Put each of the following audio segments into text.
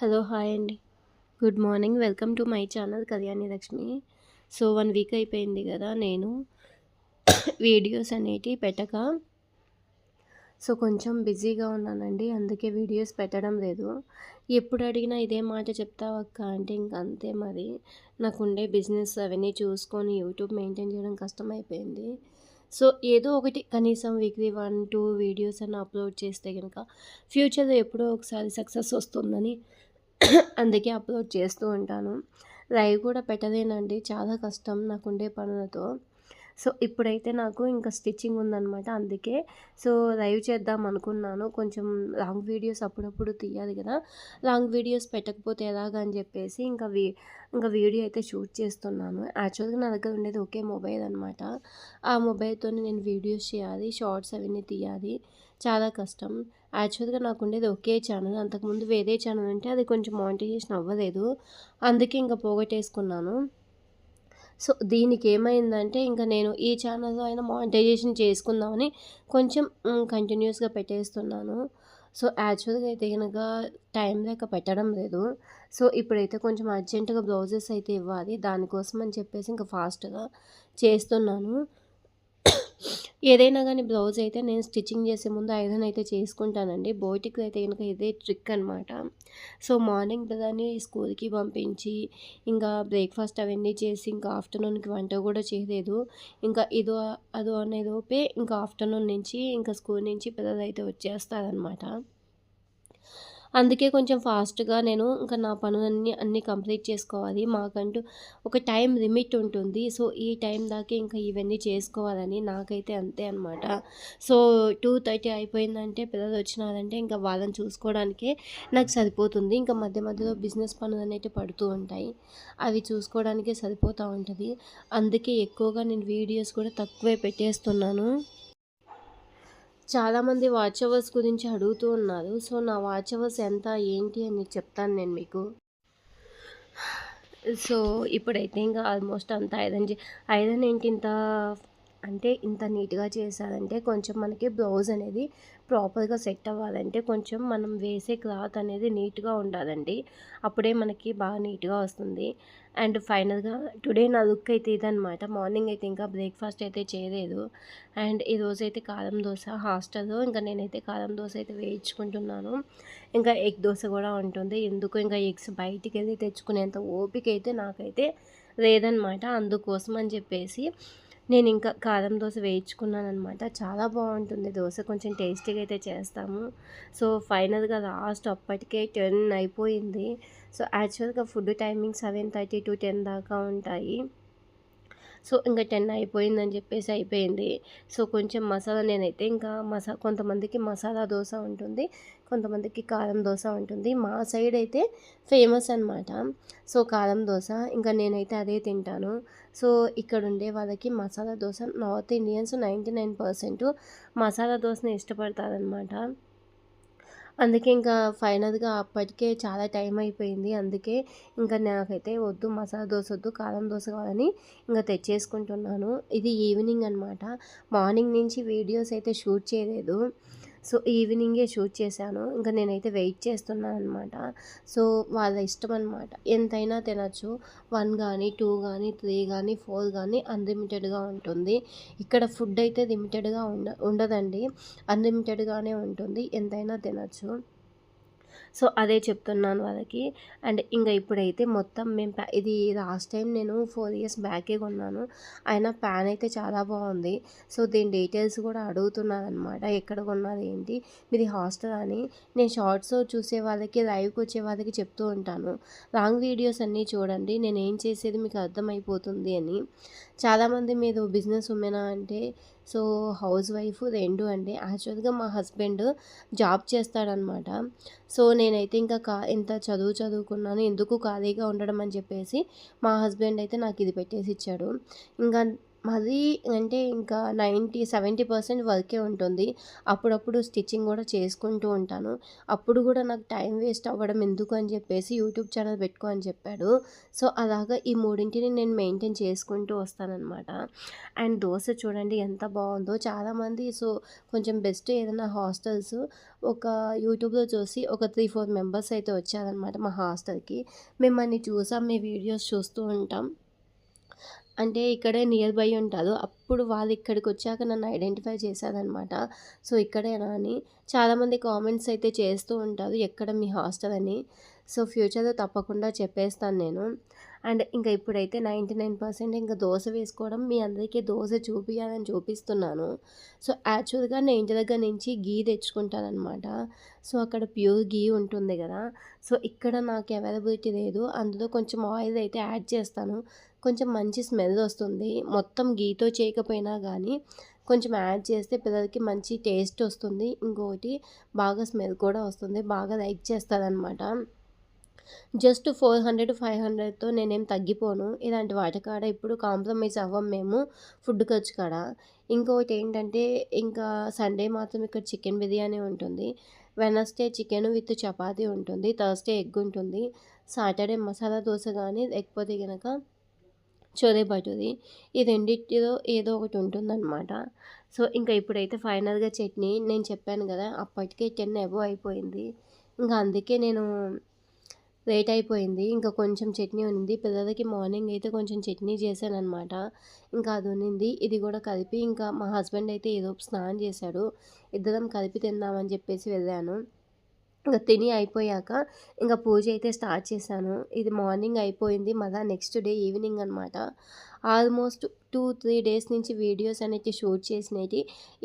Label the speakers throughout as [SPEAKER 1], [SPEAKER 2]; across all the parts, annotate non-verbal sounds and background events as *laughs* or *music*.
[SPEAKER 1] Hello hi అండి. Good morning. Welcome to my channel Kalyani Lakshmi. So one week అయిపోయింది కదా నేను. Videos అనేటివి పెట్టక. సో కొంచెం బిజీగా ఉన్నానండి. అందుకే వీడియోస్ పెట్టడం లేదు. ఎప్పుడు అడిగినా ఇదే మాట చెప్తావు అక్క అంటే ఇంక అంతే మరి. నాకు ఉండే బిజినెస్ అవన్నీ చూసుకొని యూట్యూబ్ మెయింటైన్ చేయడం కష్టమైపోయింది. సో ఏదో ఒకటి కనీసం వీక్లీ వన్ టూ వీడియోస్ అని అప్లోడ్ చేస్తే కనుక ఫ్యూచర్లో ఎప్పుడో ఒకసారి సక్సెస్ వస్తుందని అందుకే అప్లోడ్ చేస్తూ ఉంటాను. లైవ్ కూడా పెట్టలేనండి. చాలా కష్టం నాకుండే పనులతో. సో ఇప్పుడైతే నాకు ఇంకా స్టిచ్చింగ్ ఉందన్నమాట అందుకే. సో లైవ్ చేద్దాం అనుకున్నాను. కొంచెం లాంగ్ వీడియోస్ అప్పుడప్పుడు తీయాలి కదా. లాంగ్ వీడియోస్ పెట్టకపోతే ఎలాగ అని చెప్పేసి ఇంకా వీ ఇంకా వీడియో అయితే షూట్ చేస్తున్నాను. యాక్చువల్గా నా దగ్గర ఉండేది ఒకే మొబైల్ అనమాట ఆ మొబైల్తో నేను వీడియోస్ చేయాలి షార్ట్స్ అవన్నీ తీయాలి. చాలా కష్టం. యాక్చువల్గా నాకు ఉండేది ఒకే ఛానల్. అంతకుముందు వేరే ఛానల్ ఉంటే అది కొంచెం మానిటైజేషన్ అవ్వలేదు. అందుకే ఇంకా పోగొట్టేసుకున్నాను. సో దీనికి ఏమైందంటే ఇంకా నేను ఈ ఛానల్లో అయినా మానిటైజేషన్ చేసుకుందామని కొంచెం కంటిన్యూస్గా పెట్టేస్తున్నాను. సో యాక్చువల్గా అయితే కనుక టైం లేక పెట్టడం లేదు. సో ఇప్పుడైతే కొంచెం అర్జెంటుగా బ్లౌజెస్ అయితే ఇవ్వాలి. దానికోసం అని చెప్పేసి ఇంకా ఫాస్ట్గా చేస్తున్నాను. ఏదైనా కానీ బ్లౌజ్ అయితే నేను స్టిచ్చింగ్ చేసే ముందు ఐరన్ అయితే చేసుకుంటానండి. బోటికి అయితే కనుక ఇదే ట్రిక్ అనమాట సో మార్నింగ్ పిల్లల్ని స్కూల్కి పంపించి ఇంకా బ్రేక్ఫాస్ట్ అవన్నీ చేసి ఇంకా ఆఫ్టర్నూన్కి వంట కూడా చేయలేదు. ఇంకా ఇదో అదో అనేలోపే ఇంకా ఆఫ్టర్నూన్ నుంచి ఇంకా స్కూల్ నుంచి పిల్లలు అయితే వచ్చేస్తారనమాట అందుకే కొంచెం ఫాస్ట్గా నేను ఇంకా నా పనులన్నీ అన్నీ కంప్లీట్ చేసుకోవాలి. మాకంటూ ఒక టైం లిమిట్ ఉంటుంది. సో ఈ టైం దాకా ఇంకా ఇవన్నీ చేసుకోవాలని నాకైతే అంతే అనమాట సో టూ థర్టీ అయిపోయిందంటే పిల్లలు వచ్చినారంటే ఇంకా వాళ్ళని చూసుకోవడానికే నాకు సరిపోతుంది. ఇంకా మధ్య మధ్యలో బిజినెస్ పనులు అనేవి పడుతూ ఉంటాయి. అవి చూసుకోవడానికే సరిపోతూ ఉంటుంది. అందుకే ఎక్కువగా నేను వీడియోస్ కూడా తక్కువే పెట్టేస్తున్నాను. చాలామంది వాచ్ అవర్స్ గురించి అడుగుతూ ఉన్నారు. సో నా వాచ్ అవర్స్ ఎంత ఏంటి అని చెప్తాను నేను మీకు. సో ఇప్పుడైతే ఇంకా ఆల్మోస్ట్ అంత ఐరన్ ఐరన్ ఏంటి ఇంత అంటే ఇంత నీట్గా చేశారంటే కొంచెం మనకి బ్లౌజ్ అనేది ప్రాపర్గా సెట్ అవ్వాలంటే కొంచెం మనం వేసే క్లాత్ అనేది నీట్గా ఉండాలండి. అప్పుడే మనకి బాగా నీట్గా వస్తుంది. అండ్ ఫైనల్గా టుడే నా లుక్ అయితే ఇదనమాట మార్నింగ్ అయితే ఇంకా బ్రేక్ఫాస్ట్ అయితే చేయలేదు. అండ్ ఈరోజు అయితే కారం దోశ హాస్టల్లో. ఇంకా నేనైతే కారం దోశ అయితే వేయించుకుంటున్నాను. ఇంకా ఎగ్ దోశ కూడా ఉంటుంది. ఎందుకు? ఇంకా ఎగ్స్ బయటికి వెళ్ళి తెచ్చుకునేంత ఓపిక అయితే నాకైతే లేదనమాట అందుకోసం అని చెప్పేసి నేను ఇంకా కారం దోశ వేయించుకున్నాను అనమాట చాలా బాగుంటుంది. దోశ కొంచెం టేస్టీగా అయితే చేస్తాము. సో ఫైనల్గా లాస్ట్ అప్పటికే టెన్ అయిపోయింది. సో యాక్చువల్గా food timing seven thirty to ten దాకా ఉంటాయి. సో ఇంకా టెన్ అయిపోయిందని చెప్పేసి అయిపోయింది. సో కొంచెం మసాలా నేనైతే ఇంకా మసా కొంతమందికి మసాలా దోశ ఉంటుంది. కొంతమందికి కారం దోశ ఉంటుంది. మా సైడ్ అయితే ఫేమస్ అనమాట సో కారం దోశ. ఇంకా నేనైతే అదే తింటాను. సో ఇక్కడ ఉండే వాళ్ళకి masala dosa north Indians ninety nine percent masala దోశని ఇష్టపడతారనమాట అందుకే ఇంకా ఫైనల్గా అప్పటికే చాలా టైం అయిపోయింది. అందుకే ఇంకా నాకైతే వద్దు మసాలా దోశ వద్దు కారం దోశ కావాలని ఇంకా తెచ్చేసుకుంటున్నాను. ఇది ఈవినింగ్ అనమాట మార్నింగ్ నుంచి వీడియోస్ అయితే షూట్ చేయలేదు. సో ఈవినింగే షూట్ చేశాను. ఇంకా నేనైతే వెయిట్ చేస్తున్నాను అనమాట సో వాళ్ళ ఇష్టం అనమాట ఎంతైనా తినచ్చు. వన్ కానీ టూ కానీ త్రీ కానీ ఫోర్ కానీ అన్లిమిటెడ్గా ఉంటుంది. ఇక్కడ ఫుడ్ అయితే లిమిటెడ్గా ఉండ ఉండదండి. అన్లిమిటెడ్గానే ఉంటుంది. ఎంతైనా తినచ్చు. సో అదే చెప్తున్నాను వాళ్ళకి. అండ్ ఇంకా ఇప్పుడైతే మొత్తం మేము ఇది లాస్ట్ టైం నేను ఫోర్ ఇయర్స్ బ్యాకే కొన్నాను. అయినా ప్యాన్ అయితే చాలా బాగుంది. సో దీని డీటెయిల్స్ కూడా అడుగుతున్నాను అనమాట ఎక్కడ కొన్నది ఏంటి? మీది హాస్టల్ అని. నేను షార్ట్స్ చూసే వాళ్ళకి లైవ్కి వచ్చే వాళ్ళకి చెప్తూ ఉంటాను. లాంగ్ వీడియోస్ అన్నీ చూడండి. నేను ఏం చేసేది మీకు అర్థమైపోతుంది అని. చాలామంది మీరు బిజినెస్ ఉమెనా అంటే సో హౌస్ వైఫ్ రెండు అండి. యాక్చువల్గా మా హస్బెండ్ జాబ్ చేస్తాడనమాట. సో నేనైతే ఇంకా కా ఇంత చదువు చదువుకున్నాను ఎందుకు ఖాళీగా ఉండడం అని చెప్పేసి మా హస్బెండ్ అయితే నాకు ఇది పెట్టేసి ఇచ్చాడు. ఇంకా మరీ అంటే ఇంకా 90, 70% వర్కే ఉంటుంది. అప్పుడప్పుడు స్టిచ్చింగ్ కూడా చేసుకుంటూ ఉంటాను. అప్పుడు కూడా నాకు టైం వేస్ట్ అవ్వడం ఎందుకు అని చెప్పేసి యూట్యూబ్ ఛానల్ పెట్టుకో అని చెప్పాడు. సో, అలాగా ఈ మూడింటిని నేను మెయింటైన్ చేసుకుంటూ వస్తానన్నమాట అండ్ దోశ చూడండి ఎంత బాగుందో చాలామంది సో, కొంచెం బెస్ట్ ఏదైనా హాస్టల్స్ ఒక యూట్యూబ్‌లో చూసి ఒక 3, 4 మెంబర్స్ అయితే వచ్చారనమాట మా హాస్టల్‌కి. మేము అన్ని చూసాం. మీ వీడియోస్ చూస్తూ ఉంటాం. అంటే ఇక్కడే నియర్ బై ఉంటారు. అప్పుడు వాళ్ళు ఇక్కడికి వచ్చాక నన్ను ఐడెంటిఫై చేశారనమాట. సో, ఇక్కడేనా అని. చాలామంది కామెంట్స్ అయితే చేస్తూ ఉంటారు. ఎక్కడ మీ హాస్టల్ అని. సో, ఫ్యూచర్‌లో తప్పకుండా చెప్పేస్తాను నేను. అండ్ ఇంకా ఇప్పుడైతే నైన్టీ నైన్ పర్సెంట్ ఇంకా దోశ వేసుకోవడం మీ అందరికీ దోశ చూపియాలని చూపిస్తున్నాను. సో, యాక్చువల్‌గా నేను ఇంటి దగ్గర నుంచి ఘీ తెచ్చుకుంటానమాట సో, అక్కడ ప్యూర్ ఘీ ఉంటుంది కదా సో, ఇక్కడ నాకు అవైలబిలిటీ లేదు. అందులో కొంచెం ఆయిల్ అయితే యాడ్ చేస్తాను. కొంచెం మంచి స్మెల్ వస్తుంది. మొత్తం గీతో చేయకపోయినా కానీ కొంచెం యాడ్ చేస్తే పిల్లలకి మంచి టేస్ట్ వస్తుంది. ఇంకొకటి బాగా స్మెల్ కూడా వస్తుంది. బాగా లైక్ చేస్తారనమాట. జస్ట్ 400, 500తో నేనేం తగ్గిపోను. ఇలాంటి వాటి కాడ ఇప్పుడు కాంప్రమైజ్ అవ్వం మేము ఫుడ్ ఖర్చు కాడ. ఇంకొకటి ఏంటంటే ఇంకా సండే మాత్రం ఇక్కడ చికెన్ బిర్యానీ ఉంటుంది. వెనస్డే చికెన్ విత్ చపాతీ ఉంటుంది. థర్స్‌డే ఎగ్ ఉంటుంది. సాటర్డే మసాలా దోశ కానీ లేకపోతే గనక చోలే భటూరి. ఈ రెండింటిలో ఏదో ఒకటి ఉంటుందనమాట. సో, ఇంకా ఇప్పుడైతే ఫైనల్‌గా చట్నీ నేను చెప్పాను కదా అప్పటికే టెన్ అబో అయిపోయింది. ఇంకా అందుకే నేను లేట్ అయిపోయింది. ఇంకా కొంచెం చట్నీ ఉంది. పిల్లలకి మార్నింగ్ అయితే కొంచెం చట్నీ చేశాననమాట. ఇంకా అది ఉన్నింది. ఇది కూడా కలిపి ఇంకా మా హస్బెండ్ అయితే ఏదో స్నానం చేశాడు. ఇద్దరం కలిపి తిందామని చెప్పేసి వెళ్ళాను. ఇంకా తిని అయిపోయాక ఇంకా పూజ అయితే స్టార్ట్ చేశాను. ఇది మార్నింగ్ అయిపోయింది. మళ్ళా నెక్స్ట్ డే ఈవినింగ్ అనమాట. ఆల్మోస్ట్ 2, 3 డేస్ నుంచి వీడియోస్ అనేది షూట్ చేసినవి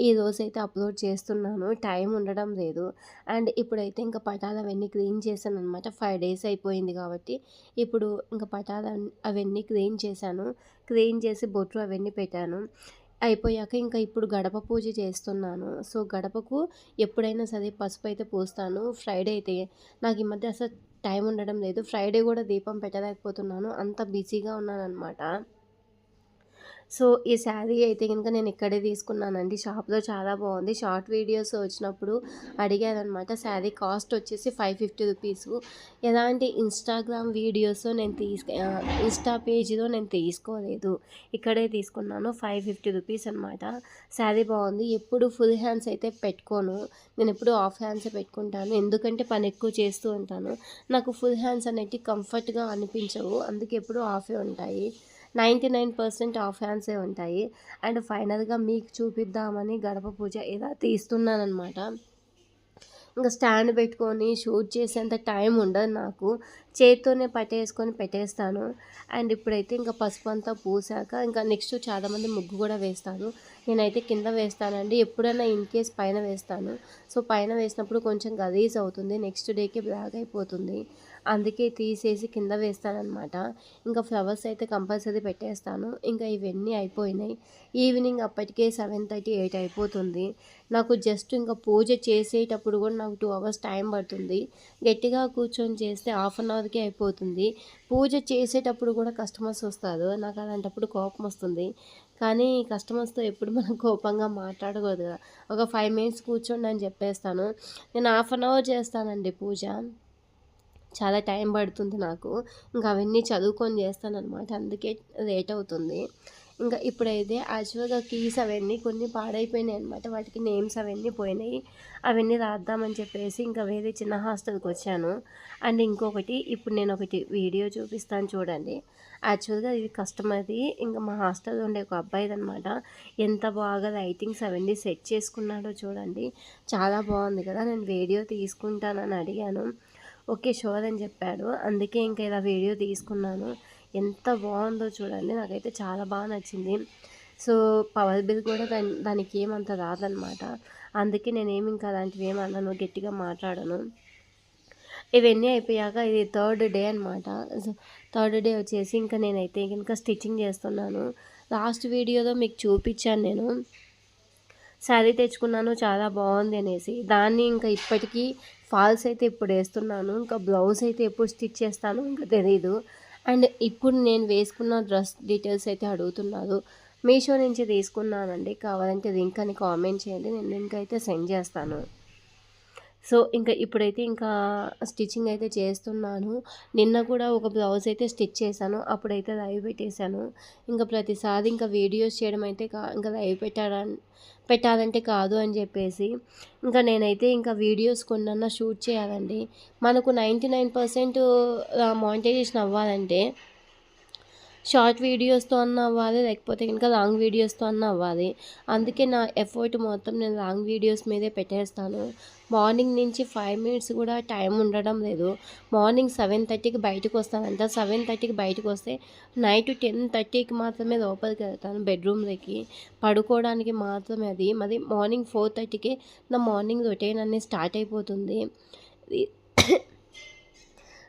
[SPEAKER 1] ఈ రోజు అయితే అప్లోడ్ చేస్తున్నాను. టైం ఉండడం లేదు. అండ్ ఇప్పుడైతే ఇంకా పటాలు అవన్నీ క్లీన్ చేశాను అనమాట ఫైవ్ డేస్ అయిపోయింది కాబట్టి ఇప్పుడు ఇంకా పటాలు అవన్నీ క్లీన్ చేశాను. క్లీన్ చేసి బొట్లు అవన్నీ పెట్టాను. అయిపోయాక ఇంకా ఇప్పుడు గడప పూజ చేస్తున్నాను. సో, గడపకు ఎప్పుడైనా సరే పసుపు అయితే పూస్తాను. ఫ్రైడే అయితే నాకు ఈ మధ్య అసలు టైం ఉండడం లేదు. ఫ్రైడే కూడా దీపం పెట్టలేకపోతున్నాను. అంత బిజీగా ఉన్నాననమాట. సో, ఈ శారీ అయితే కనుక నేను ఇక్కడే తీసుకున్నానండి. షాప్‌లో చాలా బాగుంది షార్ట్ వీడియోస్ వచ్చినప్పుడు అడిగారనమాట. శారీ కాస్ట్ వచ్చేసి ఫైవ్ ఫిఫ్టీ రూపీస్ ఎలాంటి ఇన్‌స్టాగ్రామ్ వీడియోస్ నేను తీసుకు ఇన్‌స్టా పేజీలో నేను తీసుకోలేదు. ఇక్కడే తీసుకున్నాను. 550 రూపీస్ అనమాట. శారీ బాగుంది ఎప్పుడు ఫుల్ హ్యాండ్స్ అయితే పెట్టుకోను. నేను ఎప్పుడు ఆఫ్ హ్యాండ్స్ పెట్టుకుంటాను. ఎందుకంటే పని ఎక్కువ చేస్తూ ఉంటాను. నాకు ఫుల్ హ్యాండ్స్ అనేటివి కంఫర్ట్‌గా అనిపించవు. అందుకే ఎప్పుడు ఆఫే ఉంటాయి. 99% హాఫ్ హ్యాండ్సే ఉంటాయి. అండ్ ఫైనల్‌గా మీకు చూపిద్దామని గడప పూజ ఇలా తీస్తున్నానమాట ఇంకా స్టాండ్ పెట్టుకొని షూట్ చేసేంత టైం ఉండదు నాకు. చేతితోనే పట్టేసుకొని పెట్టేస్తాను. అండ్ ఇప్పుడైతే ఇంకా పసుపు అంతా పూసాక ఇంకా నెక్స్ట్ చాలామంది ముగ్గు కూడా వేస్తాను నేనైతే కింద వేస్తానండి. ఎప్పుడైనా ఇన్ కేస్ పైన వేస్తాను. సో, పైన వేసినప్పుడు కొంచెం గలీజ్ అవుతుంది. నెక్స్ట్ డేకి బ్లాక్ అయిపోతుంది. అందుకే తీసేసి కింద వేస్తానమాట ఇంకా ఫ్లవర్స్ అయితే కంపల్సరీ పెట్టేస్తాను. ఇంకా ఇవన్నీ అయిపోయినాయి. ఈవినింగ్ అప్పటికే 7:30, 8 అయిపోతుంది. నాకు జస్ట్ ఇంకా పూజ చేసేటప్పుడు కూడా నాకు టూ అవర్స్ టైం పడుతుంది. గట్టిగా కూర్చొని చేస్తే హాఫ్ అన్ అవర్‌కే అయిపోతుంది. పూజ చేసేటప్పుడు కూడా కస్టమర్స్ వస్తారు. నాకు అలాంటప్పుడు కోపం వస్తుంది. కానీ కస్టమర్స్‌తో ఎప్పుడు మనం కోపంగా మాట్లాడకూడదు కదా ఒక ఫైవ్ మినిట్స్ కూర్చోండి అని చెప్పేస్తాను. నేను హాఫ్ అన్ అవర్ చేస్తానండి పూజ. చాలా టైం పడుతుంది నాకు. ఇంకా అవన్నీ చదువుకొని చేస్తాననమాట. అందుకే లేట్ అవుతుంది. ఇంకా ఇప్పుడైతే యాక్చువల్‌గా కీస్ అవన్నీ కొన్ని పాడైపోయినాయి అనమాట. వాటికి నేమ్స్ అవన్నీ పోయినాయి. అవన్నీ రాద్దామని చెప్పేసి ఇంకా వేరే చిన్న హాస్టల్కి వచ్చాను అండ్ ఇంకొకటి ఇప్పుడు నేను ఒకటి వీడియో చూపిస్తాను చూడండి. యాక్చువల్‌గా ఇది కస్టమర్‌ది. ఇంకా మా హాస్టల్‌లో ఉండే ఒక అబ్బాయిదనమాట. ఎంత బాగా లైటింగ్స్ అవన్నీ సెట్ చేసుకున్నాడో చూడండి. చాలా బాగుంది కదా! నేను వీడియో తీసుకుంటానని అడిగాను. ఓకే. షోర్ అని చెప్పాడు. అందుకే ఇంకా ఇలా వీడియో తీసుకున్నాను. ఎంత బాగుందో చూడండి. నాకైతే చాలా బాగా నచ్చింది. సో, పవర్ బిల్ కూడా దాని దానికి ఏమంత రాదనమాట. అందుకే నేనేమి ఇంకా అలాంటివి ఏమి అనను. గట్టిగా మాట్లాడను. ఇవన్నీ అయిపోయాక ఇది థర్డ్ డే అనమాట. సో, థర్డ్ డే వచ్చేసి ఇంకా నేనైతే ఇంకా స్టిచ్చింగ్ చేస్తున్నాను. లాస్ట్ వీడియోలో మీకు చూపించాను నేను. శారీ తెచ్చుకున్నాను చాలా బాగుంది అనేసి. దాన్ని ఇంకా ఇప్పటికీ ఫాల్స్ అయితే ఇప్పుడు వేస్తున్నాను. ఇంకా బ్లౌజ్ అయితే ఎప్పుడు స్టిచ్ చేస్తాను ఇంకా తెలీదు. అండ్ ఇప్పుడు నేను వేసుకున్న డ్రెస్ డీటెయిల్స్ అయితే అడుగుతున్నారు. మీషో నుంచి తీసుకున్నానండి కావాలంటే లింక్ అని కామెంట్ చేయండి నేను లింక్ అయితే సెండ్ చేస్తాను సో ఇంకా ఇప్పుడైతే ఇంకా స్టిచ్చింగ్ అయితే చేస్తున్నాను. నిన్న కూడా ఒక బ్లౌజ్ అయితే స్టిచ్ చేశాను. అప్పుడైతే లైవ్ పెట్టేశాను. ఇంకా ప్రతిసారి ఇంకా వీడియోస్ చేయడం అయితే కా ఇంకా లైవ్ పెట్టాలని పెట్టాలంటే కాదు అని చెప్పేసి. ఇంకా నేనైతే ఇంకా వీడియోస్ కొన్నన్నా షూట్ చేయాలండి. మనకు నైంటీ నైన్ పర్సెంట్ మానిటైజేషన్ అవ్వాలంటే షార్ట్ వీడియోస్తో అన్న అవ్వాలి లేకపోతే ఇంకా లాంగ్ వీడియోస్తో అన్న అవ్వాలి. అందుకే నా ఎఫర్ట్ మొత్తం నేను లాంగ్ వీడియోస్ మీదే పెట్టేస్తాను. మార్నింగ్ నుంచి ఫైవ్ మినిట్స్ కూడా టైం ఉండడం లేదు. మార్నింగ్ సెవెన్ థర్టీకి బయటకు వస్తానంట సెవెన్ థర్టీకి బయటకు వస్తే నైట్ టెన్ థర్టీకి మాత్రమే లోపలికి వెళ్తాను బెడ్రూమ్లోకి. పడుకోవడానికి మాత్రమే అది. మరి మార్నింగ్ ఫోర్ థర్టీకి నా మార్నింగ్ రొటీన్ అనేది స్టార్ట్ అయిపోతుంది.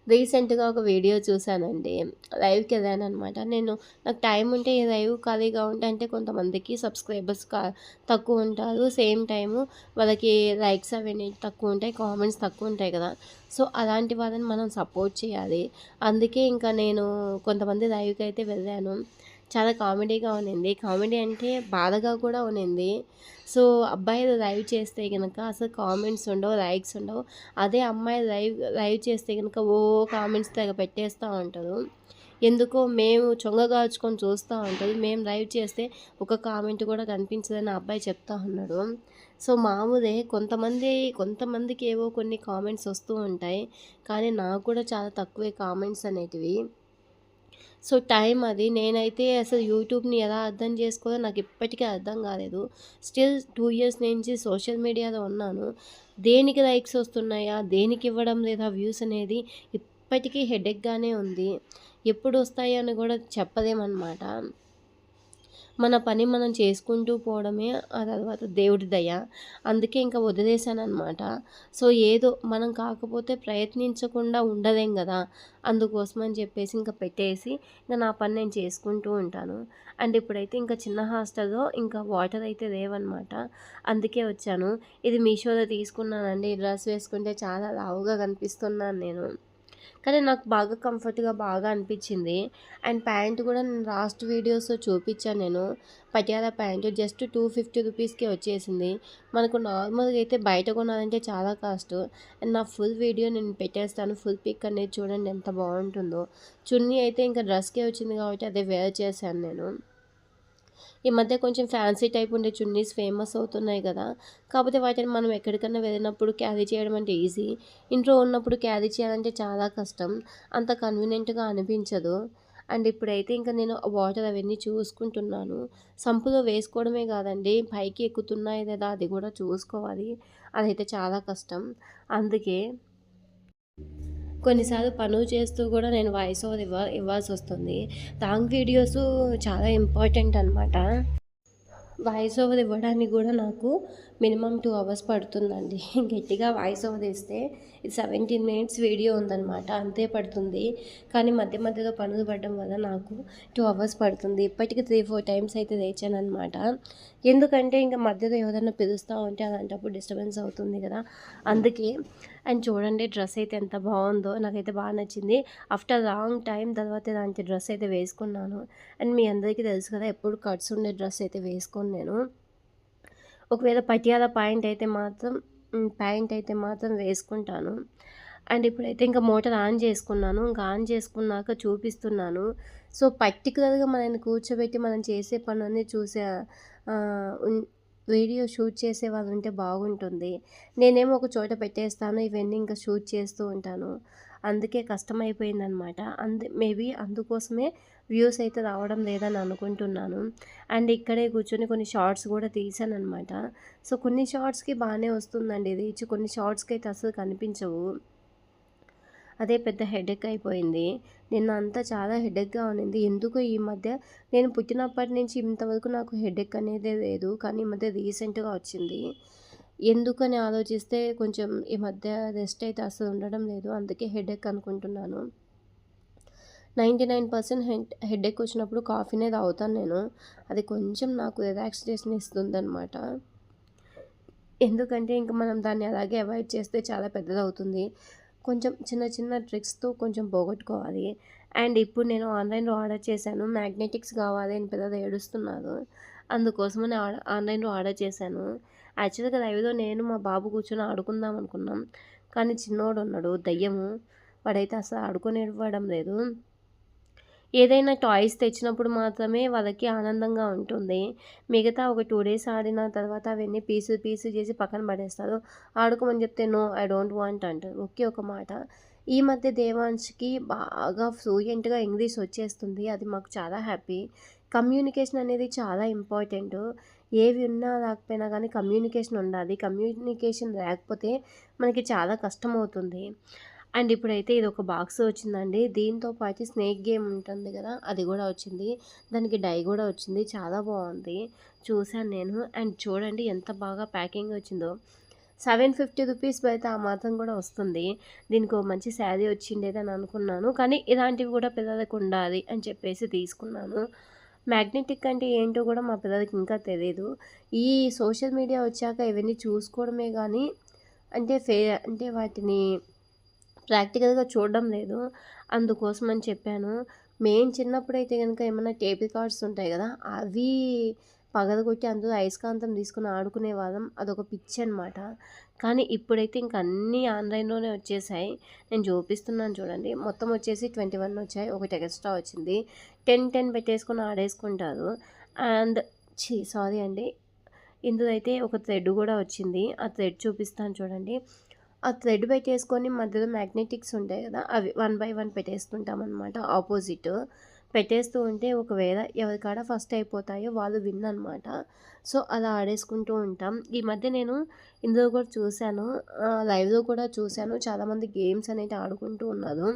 [SPEAKER 1] రీసెంట్గా ఒక వీడియో చూశానండి లైవ్కి వెళ్ళాను అనమాట నేను నాకు టైం ఉంటే లైవ్ ఖాళీగా ఉంటే అంటే కొంతమందికి సబ్స్క్రైబర్స్ కా తక్కువ ఉంటారు. సేమ్ టైము వాళ్ళకి లైక్స్ అవన్నీ తక్కువ ఉంటాయి కామెంట్స్ తక్కువ ఉంటాయి కదా. సో అలాంటి వాళ్ళని మనం సపోర్ట్ చేయాలి. అందుకే ఇంకా నేను కొంతమంది లైవ్కి అయితే వెళ్ళాను. చాలా కామెడీగా ఉన్నింది కామెడీ అంటే బాధగా కూడా ఉన్నింది సో అబ్బాయిలు లైవ్ చేస్తే కనుక అసలు కామెంట్స్ ఉండవు లైక్స్ ఉండవు. అదే అమ్మాయి లైవ్ లైవ్ చేస్తే కనుక ఓ కామెంట్స్ తెగ పెట్టేస్తూ ఉంటారు ఎందుకో మేము చొంగగాల్చుకొని చూస్తూ ఉంటుంది. మేము లైవ్ చేస్తే ఒక కామెంట్ కూడా కనిపించదని అబ్బాయి చెప్తా ఉన్నాడు. సో మామూలే కొంతమంది కొంతమందికి ఏవో కొన్ని కామెంట్స్ వస్తూ ఉంటాయి. కానీ నాకు కూడా చాలా తక్కువే కామెంట్స్ అనేటివి. సో టైం అది. నేనైతే అసలు యూట్యూబ్ని ఎలా అర్థం చేసుకోవాలో నాకు ఇప్పటికీ అర్థం కాలేదు. స్టిల్ టూ ఇయర్స్ నుంచి సోషల్ మీడియాలో ఉన్నాను. దేనికి లైక్స్ వస్తున్నాయా? దేనికి ఇవ్వడం లేదా వ్యూస్ అనేది ఇప్పటికీ హెడేక్గానే ఉంది. ఎప్పుడు వస్తాయి అని కూడా చెప్పలేమన్నమాట. మన పని మనం చేసుకుంటూ పోవడమే ఆ తర్వాత దేవుడి దయ. అందుకే ఇంకా వదిలేశాను అనమాట సో ఏదో మనం కాకపోతే ప్రయత్నించకుండా ఉండదేం కదా. అందుకోసం అని చెప్పేసి ఇంకా పెట్టేసి ఇంకా నా పని నేను చేసుకుంటూ ఉంటాను. అండ్ ఇప్పుడైతే ఇంకా చిన్న హాస్టల్లో ఇంకా వాటర్ అయితే లేవన్నమాట. అందుకే వచ్చాను. ఇది మీషోలో తీసుకున్నానండి. డ్రెస్ వేసుకుంటే చాలా లావుగా కనిపిస్తున్నాను నేను. కానీ నాకు బాగా కంఫర్ట్గా బాగా అనిపించింది. అండ్ ప్యాంట్ కూడా నేను లాస్ట్ వీడియోస్లో చూపించాను నేను. Patiala pant just two fifty రూపీస్కి వచ్చేసింది. మనకు నార్మల్గా అయితే బయట కొనాలంటే చాలా కాస్ట్. అండ్ నా ఫుల్ వీడియో నేను పెట్టేస్తాను. ఫుల్ పిక్ అనేది చూడండి ఎంత బాగుంటుందో. చున్నీ అయితే ఇంకా డ్రెస్కే వచ్చింది కాబట్టి అదే వేర్ చేశాను నేను. ఈ మధ్య కొంచెం ఫ్యాన్సీ టైప్ ఉండే చున్నీస్ ఫేమస్ అవుతున్నాయి కదా. కాకపోతే వాటిని మనం ఎక్కడికన్నా వెళ్ళినప్పుడు క్యారీ చేయడం అంటే ఈజీ. ఇంట్లో ఉన్నప్పుడు క్యారీ చేయాలంటే చాలా కష్టం. అంత కన్వీనియంట్గా అనిపించదు. అండ్ ఇప్పుడైతే ఇంకా నేను వాటర్ అవన్నీ చూసుకుంటున్నాను. సంపులో వేసుకోవడమే కాదండి పైకి ఎక్కుతున్నాయి లేదా అది కూడా చూసుకోవాలి. అదైతే చాలా కష్టం. అందుకే కొన్నిసార్లు పనులు చేస్తూ కూడా నేను వాయిస్ ఓవర్ ఇవ్వ ఇవ్వాల్సి వస్తుంది. లాంగ్ వీడియోస్ చాలా ఇంపార్టెంట్ అనమాట వాయిస్ ఓవర్ ఇవ్వడానికి కూడా నాకు మినిమం టూ అవర్స్ పడుతుందండి. *laughs* గట్టిగా వాయిస్ ఓవర్ ఇస్తే ఇది సెవెంటీన్ మినిట్స్ వీడియో ఉందన్నమాట అంతే పడుతుంది. కానీ మధ్య మధ్యలో పనులు పడడం వల్ల నాకు టూ అవర్స్ పడుతుంది. ఇప్పటికి త్రీ ఫోర్ టైమ్స్ అయితే లేచాను అనమాట ఎందుకంటే ఇంకా మధ్యలో ఎవరైనా పిలుస్తూ ఉంటే అలాంటప్పుడు డిస్టర్బెన్స్ అవుతుంది కదా. అందుకే అండ్ చూడండి డ్రెస్ అయితే ఎంత బాగుందో నాకైతే బాగా నచ్చింది. ఆఫ్టర్ లాంగ్ టైం తర్వాత దానికి డ్రెస్ అయితే వేసుకున్నాను. అండ్ మీ అందరికీ తెలుసు కదా ఎప్పుడు కట్స్ ఉండే డ్రెస్ అయితే వేసుకోను నేను. ఒకవేళ పటియాల ప్యాంట్ అయితే మాత్రం ప్యాంట్ అయితే మాత్రం వేసుకుంటాను. అండ్ ఇప్పుడైతే ఇంకా మోటార్ ఆన్ చేసుకున్నాను. ఇంకా ఆన్ చేసుకున్నాక చూపిస్తున్నాను. సో పర్టికులర్గా మనల్ని కూర్చోబెట్టి మనం చేసే పనులన్నీ చూసే వీడియో షూట్ చేసే వాళ్ళు ఉంటే బాగుంటుంది. నేనేమో ఒక చోట పెట్టేస్తాను ఇవన్నీ ఇంకా షూట్ చేస్తూ ఉంటాను. అందుకే కష్టమైపోయిందనమాట. అందు మేబీ అందుకోసమే వ్యూస్ అయితే రావడం లేదని అనుకుంటున్నాను. అండ్ ఇక్కడే కూర్చొని కొన్ని షార్ట్స్ కూడా తీసాను అనమాట సో కొన్ని షార్ట్స్కి బాగానే వస్తుందండి. రీచ్ కొన్ని షార్ట్స్కి అయితే అసలు కనిపించవు. అదే పెద్ద హెడేక్ అయిపోయింది. నిన్న అంతా చాలా హెడేక్గా ఉన్నింది. ఎందుకు ఈ మధ్య నేను పుట్టినప్పటి నుంచి ఇంతవరకు నాకు హెడేక్ అనేది లేదు. కానీ ఈ మధ్య రీసెంట్గా వచ్చింది. ఎందుకని ఆలోచిస్తే కొంచెం ఈ మధ్య రెస్ట్ అయితే అసలు ఉండడం లేదు. అందుకే హెడేక్ అనుకుంటున్నాను. Ninety nine percent head headache వచ్చినప్పుడు కాఫీనే తాగుతాను నేను. అది కొంచెం నాకు రిలాక్సేషన్ ఇస్తుంది అనమాట ఎందుకంటే ఇంకా మనం దాన్ని అలాగే అవాయిడ్ చేస్తే చాలా పెద్దదవుతుంది. కొంచెం చిన్న చిన్న ట్రిక్స్తో కొంచెం పోగొట్టుకోవాలి. అండ్ ఇప్పుడు నేను ఆన్లైన్లో ఆర్డర్ చేశాను. మ్యాగ్నెటిక్స్ కావాలి అని పిల్లలు ఏడుస్తున్నారు అందుకోసమని ఆన్లైన్లో ఆర్డర్ చేశాను. యాక్చువల్గా లైవ్లో నేను మా బాబు కూర్చొని ఆడుకుందాం అనుకున్నాం. కానీ చిన్నోడు ఉన్నాడు దయ్యము. వాడైతే అసలు ఆడుకొని ఇవ్వడం లేదు. ఏదైనా టాయ్స్ తెచ్చినప్పుడు మాత్రమే వాళ్ళకి ఆనందంగా ఉంటుంది. మిగతా ఒక టూ డేస్ ఆడిన తర్వాత అవన్నీ పీసు పీసు చేసి పక్కన పడేస్తారు. ఆడుకోమని చెప్తే నో ఐ డోంట్ వాంట్ అంటారు. ఒకే ఒక మాట. ఈ మధ్య దేవాన్స్కి బాగా ఫ్లూయెంట్గా ఇంగ్లీష్ వచ్చేస్తుంది. అది మాకు చాలా హ్యాపీ. కమ్యూనికేషన్ అనేది చాలా ఇంపార్టెంట్. ఏవి ఉన్నా రాకపోయినా కానీ కమ్యూనికేషన్ ఉండాలి. కమ్యూనికేషన్ లేకపోతే మనకి చాలా కష్టం అవుతుంది అండ్ ఇప్పుడైతే ఇది ఒక బాక్స్ వచ్చిందండి. దీంతో పాటు స్నేక్ గేమ్ ఉంటుంది కదా అది కూడా వచ్చింది. దానికి డై కూడా వచ్చింది. చాలా బాగుంది. చూశాను నేను. అండ్ చూడండి ఎంత బాగా ప్యాకింగ్ వచ్చిందో. సెవెన్ ఫిఫ్టీ రూపీస్ అయితే ఆ మాత్రం కూడా వస్తుంది. దీనికి ఒక మంచి శారీ వచ్చిండేదని అనుకున్నాను. కానీ ఇలాంటివి కూడా పిల్లలకు ఉండాలి అని చెప్పేసి తీసుకున్నాను. మ్యాగ్నెటిక్ అంటే ఏంటో కూడా మా పిల్లలకి ఇంకా తెలియదు ఈ సోషల్ మీడియా వచ్చాక ఇవన్నీ చూసుకోవడమే కానీ అంటే ఫే అంటే వాటిని ప్రాక్టికల్గా చూడడం లేదు. అందుకోసం అని చెప్పాను. మేము చిన్నప్పుడు అయితే కనుక ఏమైనా టేప్ కార్డ్స్ ఉంటాయి కదా అవి పగలగొట్టి అందులో అయస్కాంతం తీసుకుని ఆడుకునే వాళ్ళం. అదొక పిచ్చి అనమాట కానీ ఇప్పుడైతే ఇంక అన్నీ ఆన్లైన్లోనే వచ్చేసాయి. నేను చూపిస్తున్నాను చూడండి. మొత్తం వచ్చేసి ట్వంటీ వన్ వచ్చాయి. ఒకటి ఎక్స్ట్రా వచ్చింది. టెన్ టెన్ పెట్టేసుకొని ఆడేసుకుంటారు. అండ్ ఛీ సారీ అండి. ఇందులో అయితే ఒక థ్రెడ్ కూడా వచ్చింది. ఆ థ్రెడ్ చూపిస్తాను చూడండి. ఆ థ్రెడ్ పెట్టేసుకొని మధ్యలో మ్యాగ్నెటిక్స్ ఉంటాయి కదా అవి వన్ బై వన్ పెట్టేసుకుంటాం అనమాట ఆపోజిట్ పెట్టేస్తూ ఉంటే ఒకవేళ ఎవరికాడ ఫస్ట్ అయిపోతాయో వాళ్ళు విన్ అనమాట సో అలా ఆడేసుకుంటూ ఉంటాం. ఈ మధ్య నేను ఇందులో కూడా చూశాను. లైవ్లో కూడా చూశాను. చాలామంది గేమ్స్ అనేది ఆడుకుంటూ ఉన్నారు.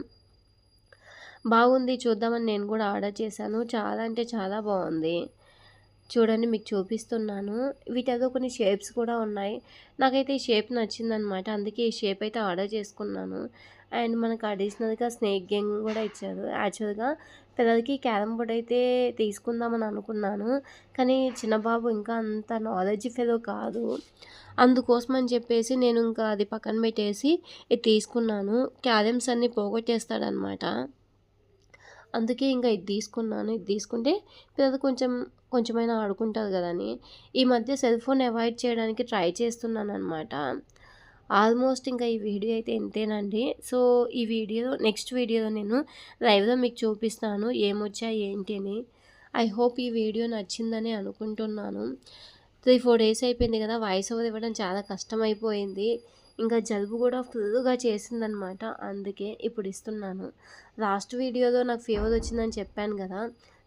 [SPEAKER 1] బాగుంది చూద్దామని నేను కూడా ఆర్డర్ చేశాను. చాలా అంటే చాలా బాగుంది. చూడండి మీకు చూపిస్తున్నాను. వీటితో కొన్ని షేప్స్ కూడా ఉన్నాయి. నాకైతే ఈ షేప్ నచ్చిందనమాట అందుకే ఈ షేప్ అయితే ఆర్డర్ చేసుకున్నాను. అండ్ మనకు అడిషనల్గా స్నేక్ గేమ్ కూడా ఇచ్చారు. యాక్చువల్గా పిల్లలకి క్యారమ్ బోర్డ్ అయితే తీసుకుందామని అనుకున్నాను. కానీ చిన్నబాబు ఇంకా అంత నాలెడ్జ్ ఫెలో కాదు. అందుకోసం అని చెప్పేసి నేను ఇంకా అది పక్కన పెట్టేసి ఇది తీసుకున్నాను. క్యారమ్స్ అన్నీ పోగొట్టేస్తాడనమాట అందుకే ఇంకా ఇది తీసుకున్నాను. ఇది తీసుకుంటే పిల్లలు కొంచెం కొంచెమైనా ఆడుకుంటారు కదని ఈ మధ్య సెల్ ఫోన్ అవాయిడ్ చేయడానికి ట్రై చేస్తున్నాను అనమాట ఆల్మోస్ట్ ఇంకా ఈ వీడియో అయితే ఇంతేనండి. సో ఈ వీడియో నెక్స్ట్ వీడియోలో నేను లైవ్లో మీకు చూపిస్తాను ఏమొచ్చాయి ఏంటి అని ఐ హోప్ ఈ వీడియో నచ్చిందని అనుకుంటున్నాను. త్రీ ఫోర్ డేస్ అయిపోయింది కదా వాయిస్ ఓవర్ ఇవ్వడం చాలా కష్టమైపోయింది. ఇంకా జలుబు కూడా ఫుల్గా చేసిందనమాట. అందుకే ఇప్పుడు ఇస్తున్నాను. లాస్ట్ వీడియోలో నాకు ఫీవర్ వచ్చిందని చెప్పాను కదా.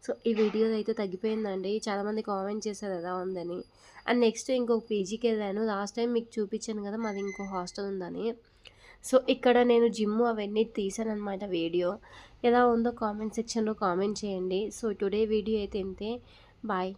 [SPEAKER 1] సో ఈ వీడియోలో అయితే తగ్గిపోయిందండి. చాలామంది కామెంట్ చేశారు ఎలా ఉందని. అండ్ నెక్స్ట్ ఇంకొక పీజీకి వెళ్ళాను. లాస్ట్ టైం మీకు చూపించాను కదా మాది ఇంకో హాస్టల్ ఉందని. సో ఇక్కడ నేను జిమ్ అవన్నీ తీసాను అనమాట వీడియో. ఎలా ఉందో కామెంట్ సెక్షన్లో కామెంట్ చేయండి. సో టుడే వీడియో అయితే ఇంతే. బాయ్.